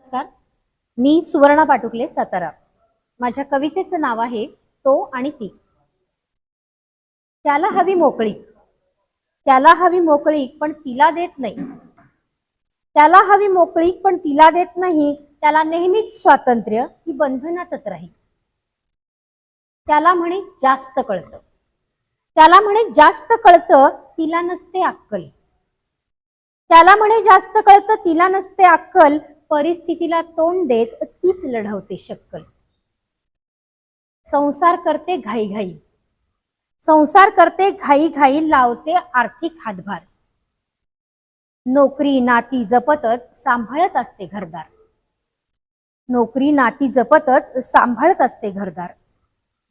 नमस्कार. मी सुवर्णा पाटुकले सातारा. माझ्या कवितेचं नाव आहे तो आणि ती. त्याला हवी मोकळीक त्याला हवी मोकळीक पण तिला देत नाही. त्याला हवी मोकळीक पण तिला देत नाही. त्याला नेहमीच स्वातंत्र्य ती बंधनातच राहील. त्याला म्हणे जास्त कळतं. त्याला म्हणे जास्त कळतं तिला नसते अक्कल. त्याला म्हणे जास्त कळतं तिला नसते अक्कल परिस्थितीला तोंड देत तीच लढवते शक्कल. संसार करते घाईघाई. संसार करते घाईघाई लावते आर्थिक हातभार. नोकरी नाती जपतच सांभाळत असते घरदार. नोकरी नाती जपतच सांभाळत असते घरदार.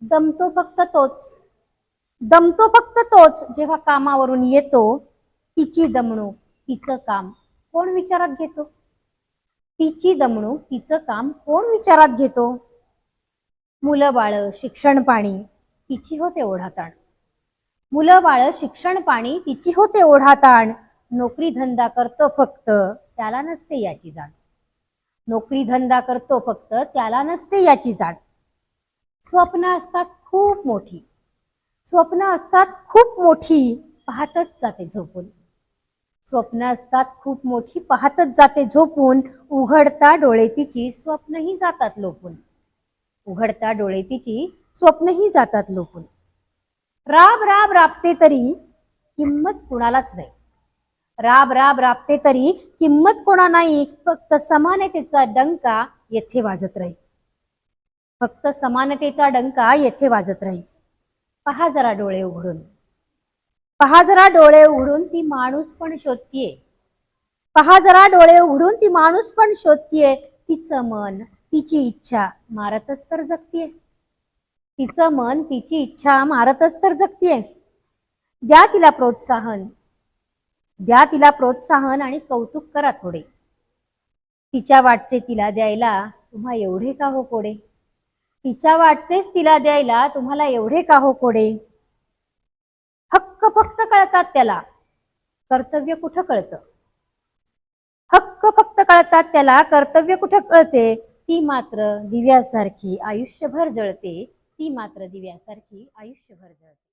दमतो फक्त तोच. दमतो फक्त तोच जेव्हा कामावरून येतो तिची दमणूक तिचं काम कोण विचारात घेतो? तिची दमणूक तिचं काम कोण विचारात घेतो? मुलं बाळ शिक्षण पाणी तिची होते ओढाताण. मुलं बाळ शिक्षण पाणी तिची होते ओढाताण. नोकरी धंदा करतो फक्त त्याला नसते याची जाण. नोकरी धंदा करतो फक्त त्याला नसते याची जाण. स्वप्न असतात खूप मोठी. स्वप्न असतात खूप मोठी. पाहतच जाते झोपून. स्वप्न असतात खूप मोठी पाहतच जाते झोपून. उघडता डोळे तिची स्वप्नही जातात लोपून. उघडता डोळे तिची स्वप्नही जातात लोपून. राब राब राबते तरी किंमत कुणालाच नाही. राब राब राबते तरी किंमत कोणा नाही. फक्त समानतेचा डंका येथे वाजत राहील. फक्त समानतेचा डंका येथे वाजत राहील. पहा जरा डोळे उघडून. पहा जरा डोळे उघडून ती माणूस पण शोधतीये. पहा जरा डोळे उघडून ती माणूस पण शोधतीये. तिचं मन तिची इच्छा मारतच तर जगतीये. तिचं मन तिची इच्छा मारतच तर जगतीये. द्या तिला प्रोत्साहन. द्या तिला प्रोत्साहन आणि कौतुक करा थोडे. तिच्या वाटचे तिला द्यायला तुम्हा एवढे का हो कोडे? तिच्या वाटचेच तिला द्यायला तुम्हाला एवढे का हो कोडे? कळतात त्याला? कर्तव्य कुठं कळतं? हक्क फक्त कळतात त्याला. कर्तव्य कुठं कळते? ती मात्र दिव्यासारखी आयुष्यभर जळते. ती मात्र दिव्यासारखी आयुष्यभर जळते.